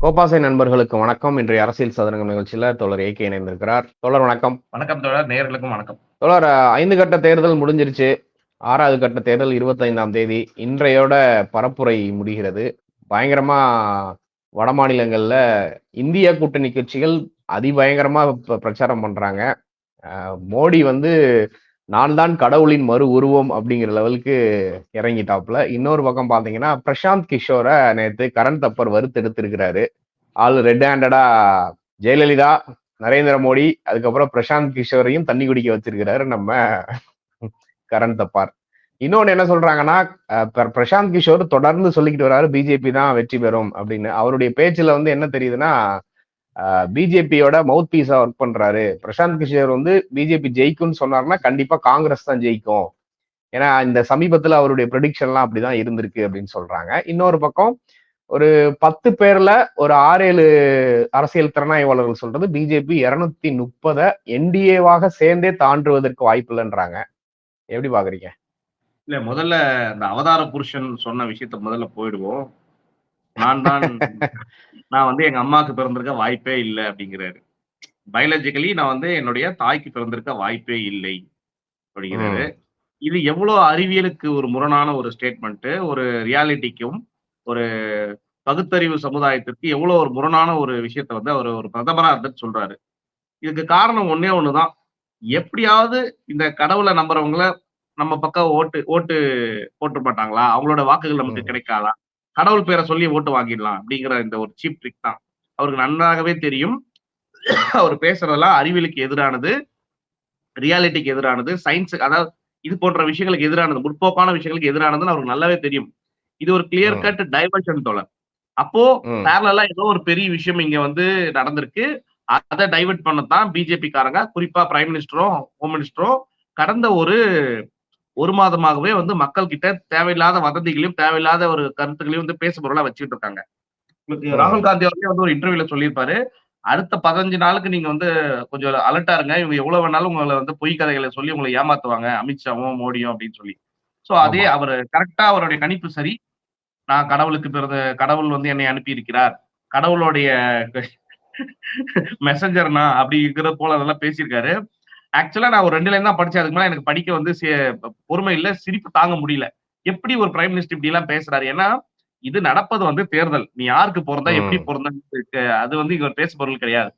கோபாசை நண்பர்களுக்கு வணக்கம். இன்றைய அரசியல் சதுரங்கம் நிகழ்ச்சியில தோழர் ஏகே இணைந்திருக்கிறார். தோழர் வணக்கம். வணக்கம் தோழர். நேயர்களுக்கும் வணக்கம். தோழர் ஐந்து கட்ட தேர்தல் முடிஞ்சிருச்சு. ஆறாவது கட்ட தேர்தல் இருபத்தைந்தாம் தேதி. இன்றையோட பரப்புரை முடிகிறது. பயங்கரமா வட மாநிலங்கள்ல இந்திய கூட்டணி கட்சிகள் அதிபயங்கரமா பிரச்சாரம் பண்றாங்க. அஹ் மோடி வந்து நான் தான் கடவுளின் மறு உருவம் அப்படிங்கிற லெவலுக்கு இறங்கிட்டாப்புல. இன்னொரு பக்கம் பாத்தீங்கன்னா பிரசாந்த் கிஷோரை நேத்து கரண் தப்பர் வறுத்தெடுத்திருக்கிறாரு ஆள் ரெட் ஹேண்டடா ஜெயலலிதா நரேந்திர மோடி அதுக்கப்புறம் பிரசாந்த் கிஷோரையும் தண்ணி குடிக்க வச்சிருக்கிறாரு நம்ம கரண் தப்பார். இன்னொன்னு என்ன சொல்றாங்கன்னா பிரசாந்த் கிஷோர் தொடர்ந்து சொல்லிக்கிட்டு வர்றாரு பிஜேபி தான் வெற்றி பெறும் அப்படின்னு. அவருடைய பேச்சுல வந்து என்ன தெரியுதுன்னா பிஜேபியோட மவுத் பீஸா ஒர்க் பண்றாரு. பிரசாந்த் கிஷோர் வந்து பிஜேபி ஜெயிக்கும்னு சொன்னாருன்னா கண்டிப்பா காங்கிரஸ் தான் ஜெயிக்கும். ஏன்னா இந்த சமீபத்துல அவருடைய ப்ரொடிக்ஷன்லாம் அப்படிதான் இருந்திருக்கு அப்படின்னு சொல்றாங்க. இன்னொரு பக்கம் ஒரு பத்து பேர்ல ஒரு ஆறு ஏழு அரசியல் திறனாய்வாளர்கள் சொல்றது பிஜேபி இருநூத்தி முப்பதை என்டிஏவாக சேர்ந்தே தாண்டுவதற்கு வாய்ப்பு இல்லைன்றாங்க. எப்படி பாக்குறீங்க? இல்ல முதல்ல இந்த அவதார புருஷன் சொன்ன விஷயத்த முதல்ல போயிடுவோம். நான் தான் நான் வந்து எங்க அம்மாவுக்கு பிறந்திருக்க வாய்ப்பே இல்லை அப்படிங்கிறாரு. பயாலஜிக்கலி நான் வந்து என்னுடைய தாய்க்கு பிறந்திருக்க வாய்ப்பே இல்லை அப்படிங்கிறாரு. இது எவ்வளவு அறிவியலுக்கு ஒரு முரணான ஒரு ஸ்டேட்மெண்ட் ஒரு ரியாலிட்டிக்கும் ஒரு பகுத்தறிவு சமுதாயத்திற்கு எவ்வளவு ஒரு முரணான ஒரு விஷயத்த வந்து அவர் ஒரு பிரதமரா இருந்துட்டு சொல்றாரு. இதுக்கு காரணம் ஒன்னே ஒண்ணுதான். எப்படியாவது இந்த கடவுளை நம்புறவங்கள நம்ம பக்கம் ஓட்டு ஓட்டு போட்டு மாட்டாங்களா? அவங்களோட வாக்குகள் நமக்கு. கிடைக்காதா? கடவுள் பேரை சொல்லி ஓட்டு வாங்கிடலாம் அப்படிங்கிற இந்த ஒரு சீப் ட்ரிக் தான். அவருக்கு நன்றாகவே தெரியும். அவர் பேசுறதெல்லாம் அறிவியலுக்கு எதிரானது ரியாலிட்டிக்கு எதிரானது சயின்ஸ் அதாவது இது போன்ற விஷயங்களுக்கு எதிரானது முற்போக்கான விஷயங்களுக்கு எதிரானதுன்னு அவருக்கு நல்லாவே தெரியும். இது ஒரு கிளியர். கட் டைவர்ஷன் தோழர். அப்போ பேரலா ஏதோ ஒரு பெரிய விஷயம் இங்க வந்து நடந்திருக்கு. அதை டைவர்ட் பண்ணத்தான் பிஜேபி காரங்க குறிப்பா பிரைம் மினிஸ்டரும் ஹோம் மினிஸ்டரும் கடந்த ஒரு ஒரு மாதமாகவே வந்து மக்கள் கிட்ட தேவையில்லாத வதந்திகளையும் தேவையில்லாத ஒரு கருத்துக்களையும் வந்து பேச பொருளா வச்சுட்டு இருக்காங்க. ராகுல் காந்தி அவர்களே வந்து ஒரு இன்டர்வியூல சொல்லியிருப்பாரு. அடுத்த பதினஞ்சு நாளுக்கு நீங்க வந்து கொஞ்சம் அலர்ட்டா இருங்க. இவங்க எவ்வளவு வேணாலும் உங்களை வந்து பொய் கதைகளை சொல்லி உங்களை ஏமாத்துவாங்க. அமித்ஷாவும் மோடியும் அப்படின்னு சொல்லி. சோ அதே. அவர் கரெக்டா அவருடைய கணிப்பு சரி. நான் கடவுளுக்கு பிறந்த கடவுள் வந்து என்னை அனுப்பி இருக்கிறார் கடவுளுடைய மெசஞ்சர்னா அப்படிங்கிற போல அதெல்லாம் பேசியிருக்காரு. ஆக்சுவலா நான் ஒரு ரெண்டு லைன் தான் படிச்சேன். அதுக்கு மேல எனக்கு படிக்க வந்து பொறுமை இல்ல சிரிப்பு தாங்க முடியல. எப்படி ஒரு பிரைம் மினிஸ்டர் இப்படி எல்லாம் பேசுறாரு? ஏன்னா இது நடப்பது வந்து தேர்தல். நீ யாருக்கு பிறந்தா எப்படி ம். பிறந்த அது வந்து இங்க பேசு பொருள் கிடையாது.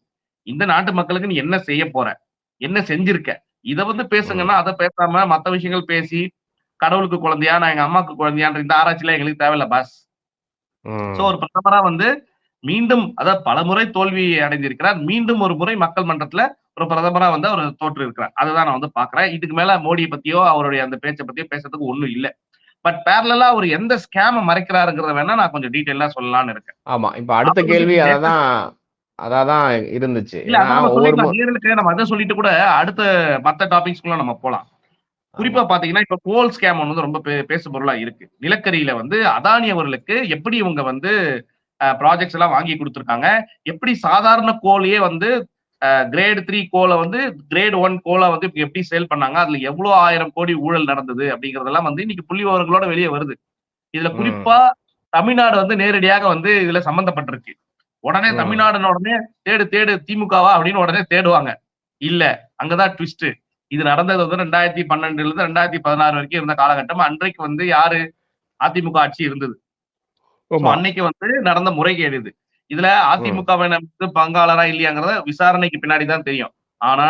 இந்த நாட்டு மக்களுக்கு நீ என்ன செய்ய போற? என்ன செஞ்சிருக்க? இத வந்து பேசுங்கன்னா அதை பேசாம மத்த விஷயங்கள் பேசி கடவுளுக்கு குழந்தையா நான் எங்க அம்மாவுக்கு குழந்தையான்ற இந்த ஆராய்ச்சிலாம் எங்களுக்கு தேவையில்ல பாஸ். சோ ஒரு பிரதமரா வந்து மீண்டும் அதாவது பல முறை தோல்வி அடைந்திருக்கிறார். மீண்டும் ஒரு முறை மக்கள் மன்றத்துல ஒரு பிரதமரா வந்து அவர் தோற்று இருக்கிறார் அதுதான் நான் வந்து பாக்குறேன் இதுக்கு மேல மோடியை பத்தியோ அவருடைய அந்த பேச்சை பத்தியோ பேசுறதுக்கு ஒண்ணும் இல்ல. பட் பேரலா அவர் எந்த ஸ்கேம மறைக்கிறாருங்கிறத வேணா நான் கொஞ்சம் டீட்டெயிலா சொல்லலாம்னு இருக்கேன். ஆமா. இப்ப அடுத்த கேள்வி அதான் அதாதான் இருந்துச்சு. அதான் நம்ம அதை சொல்லிட்டு கூட அடுத்த மத்த டாபிக்ஸ்க்குள்ள நம்ம போலாம். குறிப்பா பாத்தீங்கன்னா இப்ப கோல் ஸ்கேம் ஒன்று வந்து ரொம்ப பேசு பொருளா இருக்கு. நிலக்கரியில வந்து அதானி அவர்களுக்கு எப்படி இவங்க வந்து ப்ராஜெக்ட்ஸ் எல்லாம் வாங்கி கொடுத்துருக்காங்க? எப்படி சாதாரண கோலையே வந்து கிரேட் த்ரீ கோலை வந்து கிரேட் ஒன் கோலை வந்து இப்ப எப்படி சேல் பண்ணாங்க அதுல எவ்வளவு ஆயிரம் கோடி ஊழல் நடந்தது அப்படிங்கறதெல்லாம் வந்து இன்னைக்கு புள்ளி விவரங்களோட வெளியே வருது. இதுல. குறிப்பா தமிழ்நாடு வந்து நேரடியாக வந்து இதுல சம்பந்தப்பட்டிருக்கு. உடனே ம். தமிழ்நாடு உடனே தேடு தேடு திமுகவா அப்படின்னு உடனே தேடுவாங்க. இல்ல அங்கதான் ட்விஸ்ட் இது நடந்தது வந்து ரெண்டாயிரத்தி பன்னெண்டுல இருந்து ரெண்டாயிரத்தி பதினாறு வரைக்கும் இருந்த காலகட்டம். அன்றைக்கு வந்து யாரு? அதிமுக ஆட்சி இருந்தது. அன்னைக்கு வந்து நடந்த முறைகேடு இது. இதுல அதிமுக வந்து பங்காளரா இல்லையாங்கிறத விசாரணைக்கு பின்னாடி தான் தெரியும். ஆனா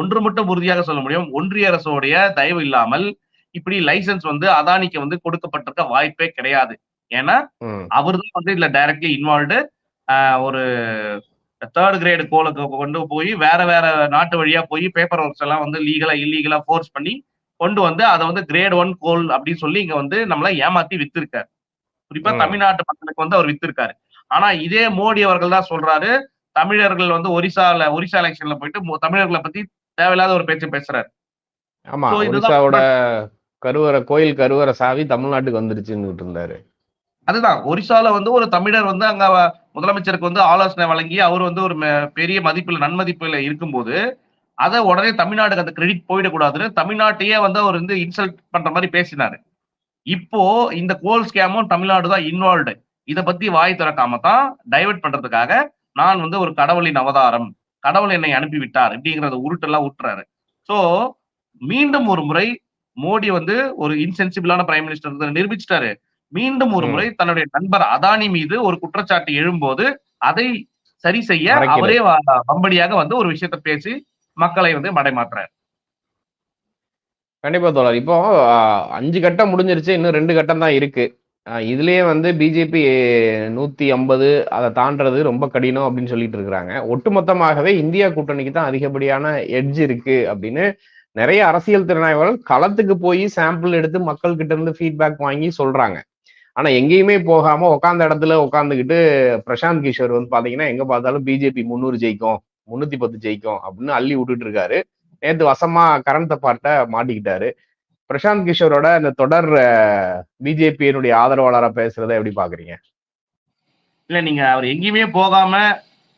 ஒன்று மட்டும் உறுதியாக சொல்ல முடியும். ஒன்றிய அரசோடைய தயவு இல்லாமல் இப்படி லைசென்ஸ் வந்து அதானிக்கு வந்து கொடுக்கப்பட்டிருக்க வாய்ப்பே கிடையாது. ஏன்னா. அவர் தான் வந்து இதுல டைரக்ட்லி இன்வால்வ்டு ஒரு தேர்ட் கிரேடு கோலை கொண்டு போய் வேற வேற நாட்டு வழியா போய் பேப்பர் ஒர்க்ஸ் எல்லாம் வந்து லீகலா இல்லீகலா ஃபோர்ஸ் பண்ணி கொண்டு வந்து அதை வந்து கிரேட் ஒன் கோல் அப்படின்னு சொல்லி இங்க வந்து நம்மள ஏமாத்தி வித்திருக்காரு. குறிப்பா. தமிழ்நாட்டு மக்களுக்கு வந்து அவர் வித்திருக்காரு. ஆனா இதே மோடி அவர்கள் தான் சொல்றாரு தமிழர்கள் வந்து ஒரிசால ஒரிசா எலெக்ஷன்ல போயிட்டு தமிழர்களை பத்தி தேவையில்லாத ஒரு பேச்சு பேசுறாரு. ஆமா ஒரிசாவோட கருவறை கோயில் கருவறை சாவி தமிழ்நாட்டுக்கு வந்துருச்சுன்னு இருந்தாரு. அதுதான் ஒரிசால வந்து ஒரு தமிழர் வந்து அங்க முதலமைச்சருக்கு வந்து ஆலோசனை வழங்கி அவர் வந்து ஒரு பெரிய மதிப்புல நன்மதிப்புல இருக்கும்போது அதை உடனே தமிழ்நாடுக்கு அந்த கிரெடிட் போயிடக்கூடாதுன்னு தமிழ்நாட்டையே வந்து அவர் வந்து இன்சல்ட் பண்ற மாதிரி பேசினாரு. இப்போ இந்த கோல் ஸ்கேமும் தமிழ்நாடு தான் இன்வால்வ்டு இத பத்தி வாய் திறக்காம தான் டைவர்ட் பண்றதுக்காக நான் வந்து ஒரு கடவுளின் அவதாரம் கடவுள் என்னை அனுப்பி விட்டார் இப்படிங்கறத உருட்டெல்லாம் ஊட்டுறாரு சோ மீண்டும் ஒரு முறை மோடி வந்து ஒரு இன்சென்சிபிளான பிரைம் மினிஸ்டர் நிரூபிச்சிட்டாரு. மீண்டும் ஒரு. முறை தன்னுடைய நண்பர் அதானி மீது ஒரு குற்றச்சாட்டு எழும்போது அதை சரி செய்ய. அவரே வம்படியாக வந்து ஒரு விஷயத்தை பேசி மக்களை வந்து மடைமாற்றுறாரு கண்டிப்பா தோழர். இப்போ அஞ்சு கட்டம் முடிஞ்சிருச்சு இன்னும் ரெண்டு கட்டம் தான் இருக்கு. இதுலயே வந்து பிஜேபி நூத்தி ஐம்பது அதை தாண்டறது ரொம்ப கடினம் அப்படின்னு சொல்லிட்டு இருக்கிறாங்க. ஒட்டுமொத்தமாகவே இந்தியா கூட்டணிக்கு தான் அதிகப்படியான எட்ஜ் இருக்கு அப்படின்னு நிறைய அரசியல் திறனாய்வாளர்கள் களத்துக்கு போய் சாம்பிள் எடுத்து மக்கள் கிட்ட இருந்து ஃபீட்பேக் வாங்கி சொல்றாங்க. ஆனா எங்கேயுமே போகாம உட்காந்த இடத்துல உட்காந்துக்கிட்டு பிரசாந்த் கிஷோர் வந்து பாத்தீங்கன்னா எங்க பார்த்தாலும் பிஜேபி முந்நூறு ஜெயிக்கும் முன்னூத்தி பத்து ஜெயிக்கும் அப்படின்னு அள்ளி விட்டுட்டு இருக்காரு. நேத்து வசமா கரண் தப்பாட்ட மாட்டிக்கிட்டாரு. பிரசாந்த் கிஷோரோட இந்த தொடர் பிஜேபியினுடைய ஆதரவாளரா பேசுறதை எப்படி பாக்குறீங்க? இல்ல நீங்க அவர் எங்கேயுமே போகாம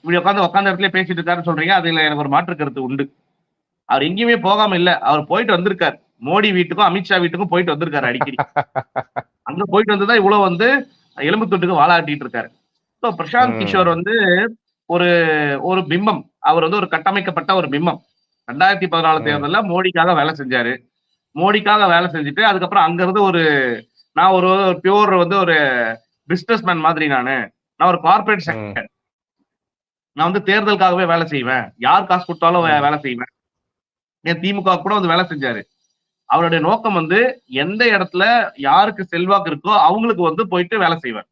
இப்படி உட்காந்து உட்காந்த இடத்துல பேசிட்டு இருக்காருன்னு சொல்றீங்க. அதுல எனக்கு ஒரு மாற்று கருத்து உண்டு. அவர் எங்கேயுமே போகாம இல்ல. அவர் போயிட்டு வந்திருக்காரு. மோடி வீட்டுக்கும் அமித்ஷா வீட்டுக்கும் போயிட்டு வந்திருக்காரு அடிக்கடி. அங்க போயிட்டு வந்துதான் இவ்வளவு வந்து எலும்பு தொட்டுக்கு வாழாட்டிட்டு இருக்காரு. ஸோ பிரசாந்த். கிஷோர் வந்து ஒரு ஒரு பிம்பம். அவர் வந்து ஒரு கட்டமைக்கப்பட்ட ஒரு பிம்பம். ரெண்டாயிரத்தி பதினாலு. தேர்தல்ல மோடிக்காக வேலை செஞ்சாரு. மோடிக்காக வேலை செஞ்சுட்டு அதுக்கப்புறம் அங்க இருந்து ஒரு நான் ஒரு பியூர் வந்து ஒரு பிசினஸ் மேன் மாதிரி நானு. நான் ஒரு கார்பரேட். செக்டர் நான் வந்து தேர்தலுக்காகவே வேலை செய்வேன். யார் காசு கொடுத்தாலும். வேலை செய்வேன். என் திமுக கூட வந்து வேலை செஞ்சாரு. அவருடைய நோக்கம் வந்து எந்த இடத்துல யாருக்கு செல்வாக்கு இருக்கோ அவங்களுக்கு வந்து போயிட்டு வேலை செய்வார்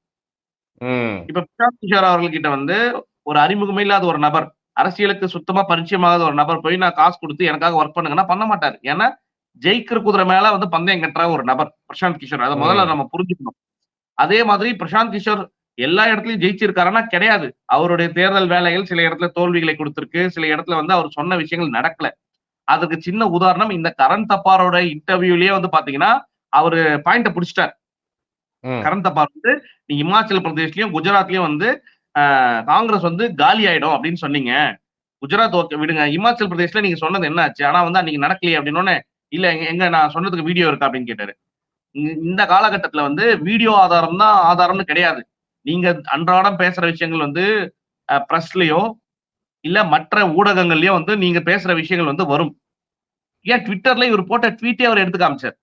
ம். இப்ப பிரசாந்த் கிஷோர் அவர்கள்கிட்ட வந்து ஒரு அறிமுகமே இல்லாத ஒரு நபர் அரசியலுக்கு சுத்தமா பரிச்சயமாகாத ஒரு நபர் போய் நான் காசு கொடுத்து எனக்காக ஒர்க் பண்ணுங்கன்னா பண்ண மாட்டாரு. ஏன்னா ஜெயிக்கிற குதிரை மேல வந்து பந்தயம் கட்டுற ஒரு நபர் பிரசாந்த் கிஷோர். அதை முதல்ல. நம்ம புரிஞ்சுக்கணும். அதே மாதிரி பிரசாந்த் கிஷோர் எல்லா இடத்துலயும் ஜெயிச்சிருக்காருன்னா கிடையாது. அவருடைய தேர்தல் வேலைகள் சில இடத்துல தோல்விகளை கொடுத்திருக்கு. சில இடத்துல வந்து அவர் சொன்ன விஷயங்கள் நடக்கல. அதுக்கு சின்ன உதாரணம் இந்த கரண் தப்பாரோட இன்டர்வியூலயே வந்து பாத்தீங்கன்னா அவரு பாயிண்ட புடிச்சிட்டார். கரண் தப்பார் வந்து நீ இமாச்சல பிரதேஷ்லயும் குஜராத்லயும் வந்து காங்கிரஸ் வந்து காலி ஆயிடும் அப்படின்னு சொன்னீங்க. குஜராத் ஓகே விடுங்க. இமாச்சல் பிரதேஷ்ல நீங்க சொன்னது என்ன ஆச்சு ஆனா வந்து அன்னைக்கு நடக்கலையே அப்படின்னு இல்ல எங்க- எங்க நான் சொன்னதுக்கு வீடியோ இருக்கா அப்படின்னு கேட்டாரு. இந்த- காலகட்டத்துல வந்து வீடியோ ஆதாரம் தான் ஆதாரம்னு கிடையாது. நீங்க அன்றாடம் பேசுற விஷயங்கள் வந்து பிரஸ்லயோ இல்ல மற்ற ஊடகங்கள்லயோ வந்து நீங்க பேசுற விஷயங்கள் வந்து வரும். ஏன் ட்விட்டர்ல இவர் போட்ட ட்வீட்டே அவர் எடுத்து காமிச்சார்.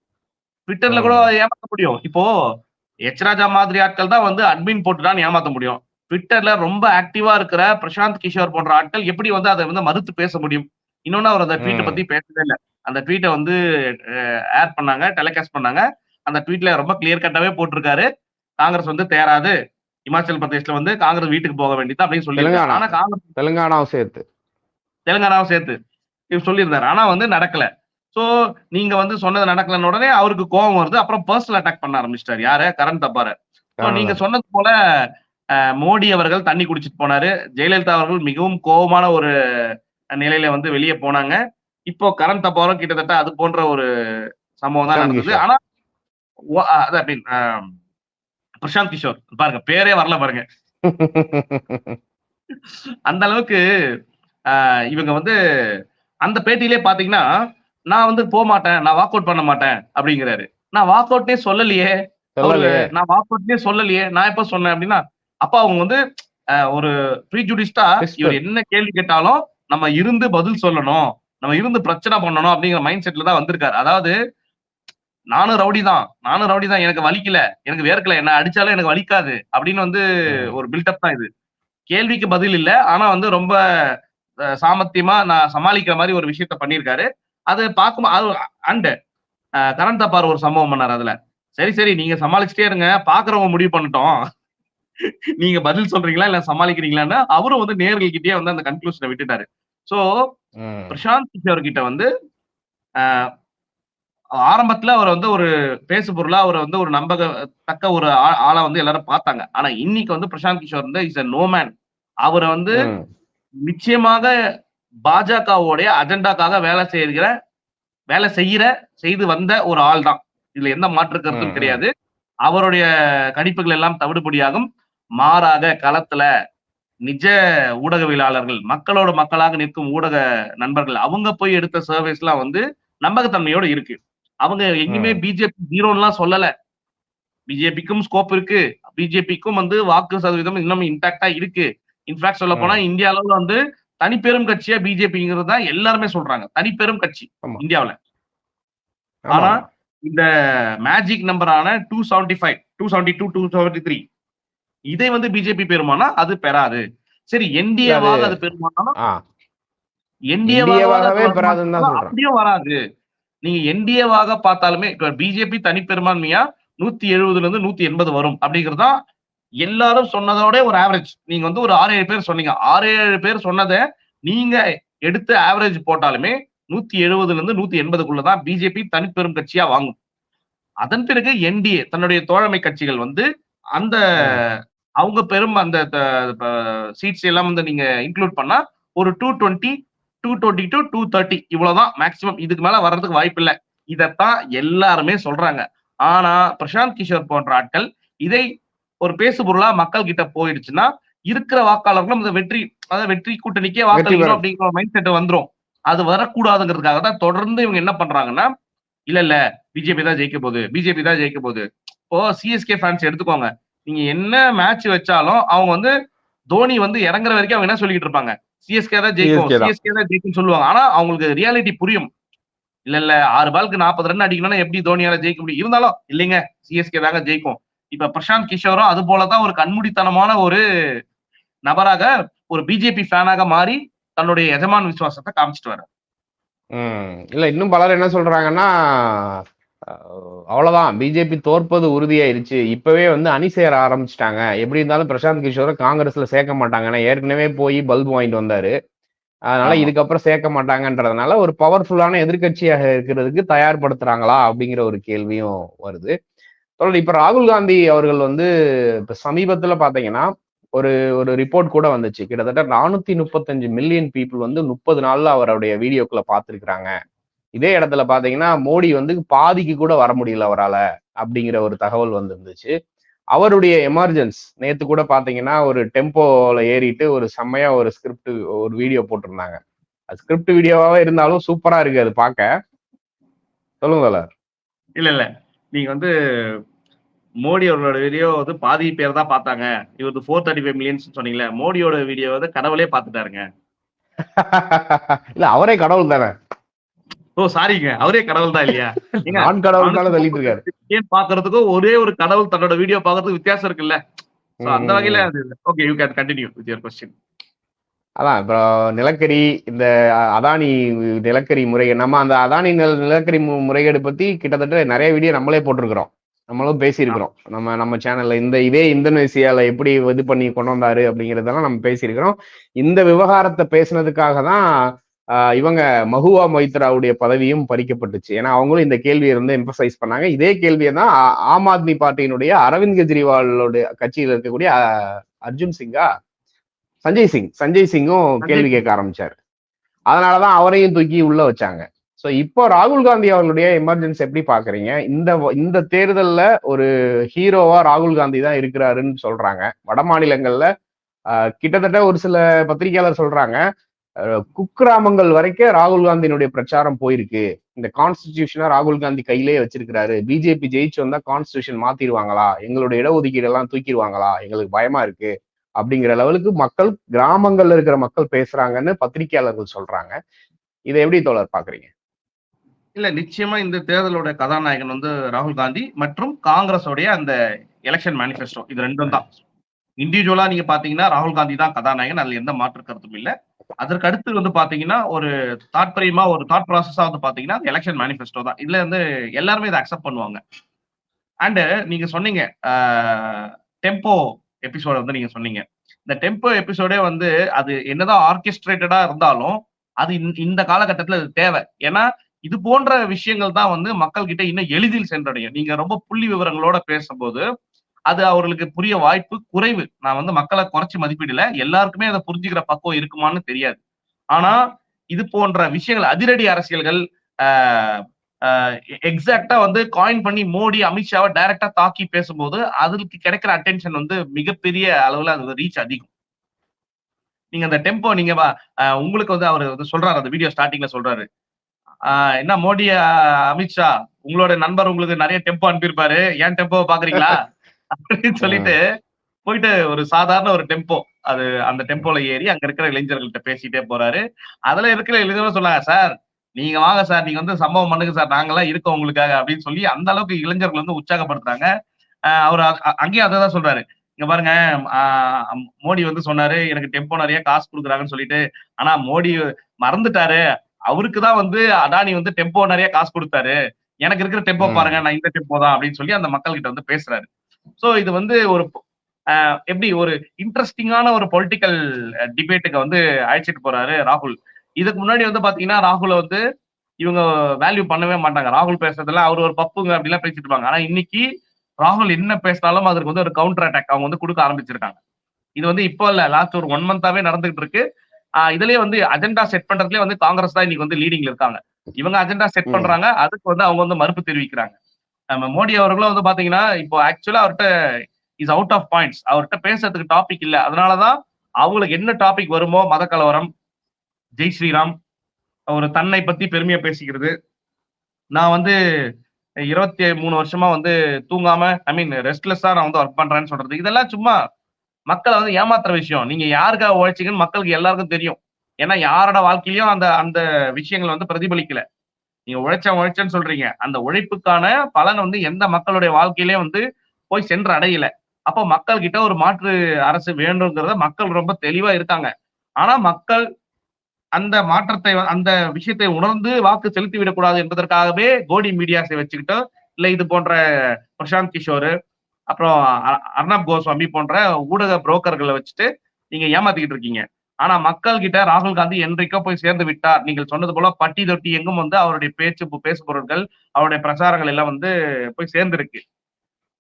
ட்விட்டர்ல கூட ஏமாத்த முடியும். இப்போ எச் ராஜா மாதிரி ஆட்கள் தான் வந்து அட்மின் போட்டு தான் ஏமாத்த முடியும். ட்விட்டர்ல ரொம்ப ஆக்டிவா இருக்கிற பிரசாந்த் கிஷோர் போன்ற ஆட்கள் எப்படி வந்து அதை வந்து மறுத்து பேச முடியும்? இன்னொன்னு அவர் அந்த ட்வீட்டை. பத்தி பேசவே இல்லை. அந்த ட்வீட்டை வந்து ஆட் பண்ணாங்க டெலிகாஸ்ட் பண்ணாங்க. அந்த ட்வீட்ல ரொம்ப கிளியர் கட்டாவே போட்டிருக்காரு. காங்கிரஸ் வந்து தேராது. இமாச்சல் பிரதேஷ்ல வந்து காங்கிரஸ் வீட்டுக்கு போக வேண்டியது அப்படின்னு சொல்லி தெலுங்கானா. ஆனா காங்கிரஸ் தெலுங்கானாவும் சேர்த்து. தெலுங்கானாவும் சேர்த்து. இவர் சொல்லியிருந்தாரு. ஆனா வந்து நடக்கல. சோ நீங்க வந்து சொன்னது நடக்கலன்னு உடனே அவருக்கு கோபம் வருது. அப்புறம் பர்சனல் அட்டாக் பண்ண ஆரம்பிச்சிட்டாரு. யாரு? கரண் தப்பார. நீங்க சொன்னது போல மோடி அவர்கள் தண்ணி குடிச்சிட்டு போனாரு. ஜெயலலிதா அவர்கள் மிகவும் கோபமான ஒரு நிலையில வந்து வெளியே போனாங்க. இப்போ கரண் தப்பாரும் கிட்டத்தட்ட அது போன்ற ஒரு சம்பவம் தான் நடந்தது. ஆனா அது அப்படின்னு, பிரசாந்த் கிஷோர். பாருங்க பேரே வரல பாருங்க. அந்த அளவுக்கு இவங்க வந்து அந்த பேட்டியிலே பாத்தீங்கன்னா நான் வந்து போக மாட்டேன் நான் வாக் அவுட் பண்ண மாட்டேன் அப்படிங்கிறாரு. நான் வாக் அவுட்னே சொல்லலையே. நான் வாக் அவுட்னே சொல்லலையே. நான் எப்ப சொன்னேன் அப்படின்னா அப்ப அவங்க வந்து ஒரு ப்ரீஜுடிஸ்டா Pistol. இவர் என்ன கேள்வி கேட்டாலும் நம்ம இருந்து பதில் சொல்லணும். நம்ம இருந்து பிரச்சனை பண்ணணும் அப்படிங்கிற மைண்ட் செட்ல தான் வந்திருக்காரு. அதாவது நானும் ரவுடி தான். நானும் ரவுடி தான். எனக்கு வலிக்கல. எனக்கு வேர்க்கல. என்ன அடிச்சாலும் எனக்கு வலிக்காது அப்படின்னு வந்து. ஒரு பில்டப் தான் இது. கேள்விக்கு பதில் இல்ல. ஆனா வந்து ரொம்ப சாமர்த்தியமா நான் சமாளிக்கிற மாதிரி ஒரு விஷயத்த பண்ணியிருக்காரு. அது பார்க்கும் அது அண்ட் கரண் தப்பார் ஒரு சம்பவம் பண்ணாரு அதுல. சரி சரி. நீங்க சமாளிச்சுட்டே இருங்க. பாக்குறவங்க முடிவு பண்ணட்டும். நீங்க பதில் சொல்றீங்களா? இல்ல சமாளிக்கிறீங்களான்னு அவரும் வந்து நேர்கள்கிட்டயே வந்து அந்த கன்க்ளூஷனை விட்டுட்டாரு. சோ. பிரசாந்த் கிஷோர் கிட்ட வந்து ஆஹ், ஆரம்பத்துல அவர் வந்து ஒரு பேசு பொருளா அவர் வந்து ஒரு நம்பகத்தக்க ஒரு ஆ- ஆளா வந்து எல்லாரும் பார்த்தாங்க ஆனா இன்னைக்கு வந்து பிரசாந்த் கிஷோர் வந்து இஸ் அ நோ மேன் அவரை வந்து. நிச்சயமாக பாஜகவுடைய அஜெண்டாக்காக வேலை செய்கிற வேலை செய்யற செய்து வந்த ஒரு ஆள் தான் இதுல எந்த மாற்று கருத்தும். கிடையாது அவருடைய கணிப்புகள் எல்லாம் தவிடுபடியாகும் மாறாக களத்துல நிஜ ஊடகவியலாளர்கள் மக்களோட மக்களாக நிற்கும் ஊடக நண்பர்கள் அவங்க போய் எடுத்த சர்வேஸ் எல்லாம் வந்து நம்பகத்தன்மையோட இருக்கு. அவங்க எங்கேயுமே. பிஜேபி ஜீரோன்னுலாம் சொல்லல. பிஜேபிக்கும் ஸ்கோப் இருக்கு. பிஜேபிக்கும் வந்து வாக்கு சதவீதம் இன்னும் இன்டாக்டா இருக்கு. இன்ஃபேக்ட் சொல்ல போனா இந்திய அளவுல வந்து தனிப்பெரும் கட்சியா பிஜேபிங்கிறது தான் எல்லாருமே சொல்றாங்க. தனிப்பெரும் கட்சி. இந்தியாவுல. ஆனா இந்த magic நம்பரான two seventy five two seventy two two seventy three இதை வந்து பிஜேபி பெறுமானா அது பெறாது. சரி என்டிஏவாக அது பெறுமானா. அப்படியும் வராது. நீங்க என்டிஏவாக பார்த்தாலுமே இப்ப பிஜேபி தனிப்பெரும்பான்மையா நூத்தி எழுபதுல இருந்து நூத்தி எண்பது வரும் அப்படிங்கறதா எல்லாரும் சொன்னதோட ஒரு ஆவரேஜ் நீங்க வந்து ஒரு ஆறு ஏழு பேர் சொன்னீங்க. ஆறு ஏழு பேர் சொன்னதை நீங்க எடுத்து ஆவரேஜ் போட்டாலுமே நூத்தி எழுபதுல இருந்து நூத்தி எண்பதுக்குள்ளதான் பிஜேபி தனிப்பெரும் கட்சியா வாங்கும். அதன் பிறகு என்டிஏ தன்னுடைய தோழமை கட்சிகள் வந்து அந்த அவங்க பெரும் அந்த சீட்ஸ் எல்லாம் வந்து நீங்க இன்க்ளூட் பண்ணா ஒரு two twenty two twenty to two thirty இவ்வளவுதான் மேக்சிமம் இதுக்கு மேல வர்றதுக்கு வாய்ப்பு இல்லை. இதைத்தான் எல்லாருமே சொல்றாங்க. ஆனா பிரசாந்த் கிஷோர் போன்ற ஆட்கள் இதை ஒரு பேசு பொருளா மக்கள் கிட்ட போயிடுச்சுன்னா இருக்கிற வாக்காளர்களும் இந்த வெற்றி அதாவது வெற்றி கூட்டணிக்கே வாக்களிக்கணும். அப்படிங்கிற மைண்ட் செட் வந்துரும். அது வரக்கூடாதுங்கிறதுக்காக தான் தொடர்ந்து இவங்க என்ன பண்றாங்கன்னா இல்ல இல்ல பிஜேபி தான் ஜெயிக்க போகுது பிஜேபி தான் ஜெயிக்க போகுது. இப்போ சிஎஸ்கே ஃபேன்ஸ் எடுத்துக்கோங்க. நீங்க என்ன மேட்ச் வச்சாலும் அவங்க வந்து தோனி வந்து இறங்குற வரைக்கும் அவங்க என்ன சொல்லிட்டு இருப்பாங்க? சிஎஸ்கே தான் ஜெயிக்கும். சிஎஸ்கே தான் ஜெயிக்கும் சொல்லுவாங்க. ஆனா அவங்களுக்கு ரியாலிட்டி புரியும். இல்ல இல்ல ஆறு பாலுக்கு நாற்பது ரன் அடிக்கணும்னா எப்படி தோனியால ஜெயிக்க முடியும்? இருந்தாலும் இல்லைங்க. சிஎஸ்கே தாங்க ஜெயிக்கும். இப்ப பிரசாந்த் கிஷோரும் அது போலதான் ஒரு கண்மூடித்தனமான ஒரு நபராக ஒரு பிஜேபி ஃபேனாக மாறி தன்னுடைய எஜமான் விசுவாசத்தை காமிச்சிட்டு வர ம். இல்ல இன்னும் பலர் என்ன சொல்றாங்கன்னா அவ்வளவுதான். பிஜேபி தோற்பது உறுதியாயிருச்சு. இப்பவே வந்து அணி சேர ஆரம்பிச்சிட்டாங்க. எப்படி இருந்தாலும் பிரசாந்த் கிஷோரை காங்கிரஸ்ல சேர்க்க மாட்டாங்க. ஏன்னா ஏற்கனவே போய் பல்ப் வாங்கிட்டு வந்தாரு. அதனால. இதுக்கப்புறம் சேர்க்க மாட்டாங்கன்றதுனால ஒரு பவர்ஃபுல்லான எதிர்க்கட்சியாக இருக்கிறதுக்கு தயார்படுத்துறாங்களா அப்படிங்கிற ஒரு கேள்வியும் வருது. தொடர்ந்து இப்ப ராகுல் காந்தி அவர்கள் வந்து இப்ப சமீபத்துல பாத்தீங்கன்னா ஒரு ஒரு ரிப்போர்ட் கூட வந்துச்சு. கிட்டத்தட்ட நானூத்தி முப்பத்தஞ்சு மில்லியன் பீப்புள் வந்து முப்பது நாள்ல அவருடைய வீடியோக்களை பார்த்திருக்கிறாங்க. இதே இடத்துல பாத்தீங்கன்னா மோடி வந்து பாதிக்கு கூட வர முடியல அவரால அப்படிங்கிற ஒரு தகவல் வந்திருந்துச்சு. அவருடைய எமர்ஜென்ஸ் நேத்து கூட பாத்தீங்கன்னா ஒரு டெம்போல ஏறிட்டு ஒரு செம்மையா ஒரு ஸ்கிரிப்ட் ஒரு வீடியோ போட்டிருந்தாங்க. அது ஸ்கிரிப்ட் வீடியோவாவே இருந்தாலும் சூப்பரா இருக்கு அது பார்க்க சொல்லுங்க. இல்ல இல்ல. நீங்க வந்து மோடி அவர்களோட வீடியோ வந்து பாதி பேர் தான் பார்த்தாங்க. இவருக்கு ஃபோர் தேர்ட்டி ஃபைவ் மில்லியன்ஸ் சொன்னீங்களே மோடியோட வீடியோ வந்து கடவுளே பார்த்துட்டாருங்க. இல்ல அவரே கடவுள் தானே. ஓ சாரிங்க. அவரே கடவுள் தான் இல்லையா? ஏங்க, நான் கடவுளுக்கான தள்ளிட்டு இருக்காரு. ஏன் பாக்குறதுக்கும் ஒரே ஒரு கடவுள் தன்னோட வீடியோ பாக்குறதுக்கு வித்தியாசம் இருக்குல்ல. அந்த வகையில okay you can continue with your question அதான் இப்போ நிலக்கரி இந்த அதானி நிலக்கரி முறைகேடு நம்ம அந்த அதானி நில நிலக்கரி முறைகேடு பத்தி கிட்டத்தட்ட நிறைய வீடியோ நம்மளே போட்டிருக்கிறோம். நம்மளும் பேசியிருக்கிறோம். நம்ம நம்ம சேனல்ல இந்த இதே இந்தோனேசியால எப்படி இது பண்ணி கொண்டு வந்தாரு அப்படிங்கறதெல்லாம் நம்ம பேசியிருக்கிறோம். இந்த விவகாரத்தை பேசுனதுக்காக தான் இவங்க மஹுவா மொய்த்ராவுடைய பதவியும் பறிக்கப்பட்டுச்சு. ஏன்னா அவங்களும் இந்த கேள்வியை வந்து எம்பசைஸ் பண்ணாங்க. இதே கேள்வியை தான் ஆம் ஆத்மி பார்ட்டியினுடைய அரவிந்த் கெஜ்ரிவாலோட கட்சியில் இருக்கக்கூடிய அர்ஜுன் சிங்கா சஞ்சய் சிங் சஞ்சய் சிங்கும் கேள்வி கேட்க ஆரம்பிச்சாரு. அதனாலதான் அவரையும் தூக்கி உள்ள வச்சாங்க. சோ இப்போ ராகுல் காந்தி அவர்களுடைய எமர்ஜென்சி எப்படி பாக்குறீங்க? இந்த இந்த தேர்தல்ல ஒரு ஹீரோவா ராகுல் காந்தி தான் இருக்கிறாருன்னு சொல்றாங்க. வட மாநிலங்கள்ல கிட்டத்தட்ட ஒரு சில பத்திரிகையாளர் சொல்றாங்க. குக்கிராமங்கள் வரைக்கும் ராகுல் காந்தியினுடைய பிரச்சாரம் போயிருக்கு. இந்த கான்ஸ்டிடியூஷனை ராகுல் காந்தி கையிலேயே வச்சிருக்கிறாரு. பிஜேபி ஜெயிச்சு வந்தா கான்ஸ்டிடியூஷன் மாத்திடுவாங்களா? எங்களுடைய இடஒதுக்கீடு எல்லாம் தூக்கிடுவாங்களா? எங்களுக்கு பயமா இருக்கு. அப்படிங்கிற லெவலுக்கு மக்கள் கிராமங்கள்ல இருக்கிற மக்கள் பேசுறாங்கன்னு பத்திரிகையாளர்கள் சொல்றாங்க. இதை எப்படி தோழர் பாக்குறீங்க இல்ல நிச்சயமா இந்த தேர்தலோட கதாநாயகன் வந்து ராகுல் காந்தி மற்றும் காங்கிரஸோடைய அந்த எலெக்ஷன் மேனிஃபெஸ்டோ இது ரெண்டும் தான். இண்டிவிஜுவலா நீங்க பாத்தீங்கன்னா ராகுல் காந்தி தான் கதாநாயகன். அதுல எந்த மாற்று கருத்தும் இல்ல. அதற்கு அடுத்து வந்து பாத்தீங்கன்னா ஒரு தாற்பயமா ஒரு தாட் ப்ராசஸா வந்து பாத்தீங்கன்னா எலெக்ஷன் மேனிஃபெஸ்டோ தான். இதுல வந்து எல்லாருமே இதை அக்செப்ட் பண்ணுவாங்க. அண்டு நீங்க சொன்னீங்க டெம்போ எபிசோட வந்து நீங்க சொன்னீங்க. இந்த டெம்போ எபிசோடே வந்து அது என்னதான் ஆர்கெஸ்ட்ரேட்டடா இருந்தாலும் அது இந்த- இந்த காலகட்டத்துல அது தேவை. ஏன்னா இது போன்ற விஷயங்கள் தான் வந்து மக்கள் கிட்ட இன்னும் எளிதில் சென்றடையும். நீங்க ரொம்ப புள்ளி விவரங்களோட பேசும்போது அது அவர்களுக்கு புரிய வாய்ப்பு குறைவு. நான் வந்து மக்களை குறைச்சி மதிப்பிடல எல்லாருக்குமே அதை புரிஞ்சுக்கிற பக்குவம் இருக்குமான்னு தெரியாது. ஆனா இது போன்ற விஷயங்கள் அதிரடி அரசியல்கள் எக்ஸாக்டா வந்து காயின் பண்ணி மோடி அமித்ஷாவை டைரக்டா தாக்கி பேசும்போது அதுக்கு கிடைக்கிற அட்டென்ஷன் வந்து மிகப்பெரிய அளவுல அது ரீச் அதிகம். நீங்க அந்த டெம்போ நீங்க உங்களுக்கு வந்து அவர் வந்து சொல்றாரு அந்த வீடியோ ஸ்டார்டிங்ல சொல்றாரு. ஆஹ் என்ன மோடி அமித்ஷா உங்களோட நண்பர் உங்களுக்கு நிறைய டெம்போ அனுப்பியிருப்பாரு. ஏன் டெம்போவை பாக்குறீங்களா அப்படின்னு சொல்லிட்டு போயிட்டு ஒரு சாதாரண ஒரு டெம்போ. அது அந்த டெம்போல ஏறி அங்க இருக்கிற இளைஞர்கள்ட்ட பேசிட்டே போறாரு. அதுல இருக்கிற இளைஞர்கள் சொன்னாங்க சார் நீங்க வாங்க சார். நீங்க வந்து சம்பவம் பண்ணுங்க சார். நாங்கெல்லாம் இருக்கோம் உங்களுக்காக. அப்படின்னு சொல்லி அந்த அளவுக்கு இளைஞர்கள் வந்து உற்சாகப்படுத்துறாங்க. அவர் அங்கேயும் அதை தான் சொல்றாரு. இங்க பாருங்க மோடி வந்து சொன்னாரு எனக்கு டெம்போ நிறைய காசு கொடுக்குறாங்கன்னு சொல்லிட்டு. ஆனா மோடி மறந்துட்டாரு. அவருக்கு தான் வந்து அதானி வந்து டெம்போ நிறைய காசு கொடுத்தாரு. எனக்கு இருக்கிற டெம்போ. பாருங்க நான் இந்த டெம்போ தான். அப்படின்னு சொல்லி அந்த மக்கள் கிட்ட வந்து பேசுறாரு. சோ இது வந்து ஒரு ஆஹ் எப்படி ஒரு இன்ட்ரெஸ்டிங்கான ஒரு பொலிட்டிக்கல் டிபேட்டுக்கு வந்து அழைச்சிட்டு போறாரு ராகுல். இதுக்கு முன்னாடி வந்து பாத்தீங்கன்னா ராகுல வந்து இவங்க வேல்யூ பண்ணவே மாட்டாங்க. ராகுல் பேசுறதுல அவர் ஒரு பப்புங்க அப்படிலாம் பேசிட்டு இருப்பாங்க. ஆனா இன்னைக்கு ராகுல் என்ன பேசினாலும் அதற்கு வந்து ஒரு கவுண்டர் அட்டாக் அவங்க வந்து கொடுக்க ஆரம்பிச்சிருக்காங்க. இது வந்து இப்போ இல்ல லாஸ்ட் ஒரு ஒன் மந்தாவே நடந்துகிட்டு இருக்கு. இதுலயே வந்து அஜெண்டா செட் பண்றதுலயே வந்து காங்கிரஸ் தான் இன்னைக்கு வந்து லீடிங்ல இருக்காங்க. இவங்க அஜெண்டா செட். பண்றாங்க. அதுக்கு வந்து அவங்க வந்து மறுப்பு தெரிவிக்கிறாங்க. நம்ம மோடி அவர்களும் வந்து பாத்தீங்கன்னா இப்போ ஆக்சுவலா அவர்கிட்ட இஸ் அவுட் ஆஃப் பாயிண்ட்ஸ் அவர்கிட்ட பேசுறதுக்கு டாபிக் இல்ல. அதனாலதான் அவங்களுக்கு என்ன டாபிக் வருமோ மத கலவரம் ஜெய் ஸ்ரீராம் அவர் தன்னை பத்தி பெருமையா பேசிக்கிறது. நான் வந்து இருபத்தி மூணு வருஷமா வந்து தூங்காம ஐ மீன் ரெஸ்ட்லெஸ்ஸா நான் வந்து ஒர்க் பண்றேன்னு சொல்றது. இதெல்லாம் சும்மா மக்களை வந்து ஏமாத்துற விஷயம். நீங்க யாருக்காக உழைச்சிங்கன்னு மக்களுக்கு எல்லாருக்கும் தெரியும். ஏன்னா யாரோட வாழ்க்கையிலயும் அந்த அந்த விஷயங்கள் வந்து பிரதிபலிக்கல. நீங்க உழைச்ச உழைச்சேன்னு சொல்றீங்க. அந்த உழைப்புக்கான பலன் வந்து எந்த மக்களுடைய வாழ்க்கையிலயும் வந்து போய் சென்று அடையல. அப்போ மக்கள் கிட்ட ஒரு மாற்று அரசு வேண்டுங்கிறத மக்கள் ரொம்ப தெளிவா இருக்காங்க. ஆனா மக்கள் அந்த மாற்றத்தை வ- அந்த விஷயத்தை உணர்ந்து வாக்கு செலுத்தி விடக்கூடாது என்பதற்காகவே கோடி மீடியாஸை வச்சுக்கிட்டோ இல்ல இது போன்ற பிரசாந்த் கிஷோர் அப்புறம் அ- அர்ணப் கோஸ்வாமி போன்ற ஊடக புரோக்கர்களை வச்சுட்டு நீங்க ஏமாத்திக்கிட்டு இருக்கீங்க. ஆனா மக்கள் கிட்ட ராகுல் காந்தி என்றைக்கோ போய் சேர்ந்து விட்டார். நீங்கள் சொன்னது போல பட்டி தொட்டி எங்கும் வந்து அவருடைய பேச்சு பேசு பொருட்கள் அவருடைய பிரச்சாரங்கள் எல்லாம் வந்து போய் சேர்ந்திருக்கு.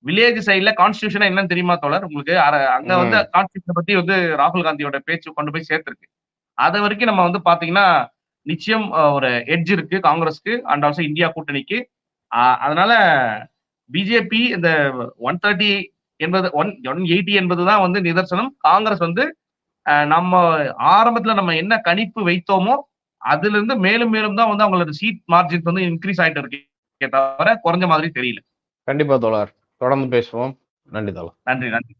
வில்லேஜ் சைடுல கான்ஸ்டியூஷன் என்னன்னு தெரியுமா தோழர்? உங்களுக்கு அங்க வந்து கான்ஸ்டியூஷனை பத்தி வந்து ராகுல் காந்தியோட பேச்சு கொண்டு போய் சேர்த்திருக்கு. அது வரைக்கும் நம்ம வந்து பாத்தீங்கன்னா நிச்சயம் ஒரு எட்ஜ் இருக்கு காங்கிரஸ்க்கு அண்ட் ஆல்சோ இந்தியா கூட்டணிக்கு. அதனால பிஜேபி இந்த ஒன் தேர்ட்டி என்பது ஒன் ஒன் எயிட்டி என்பதுதான் வந்து நிதர்சனம். காங்கிரஸ் வந்து நம்ம ஆரம்பத்துல நம்ம என்ன கணிப்பு வைத்தோமோ அதுல இருந்து மேலும் மேலும் தான் வந்து அவங்களோட சீட் மார்ஜின்ஸ் வந்து இன்க்ரீஸ் ஆயிட்டு இருக்கு தவிர குறைஞ்ச மாதிரி தெரியல. கண்டிப்பா தோழர். தொடர்ந்து பேசுவோம். நன்றி தோழர். நன்றி நன்றி.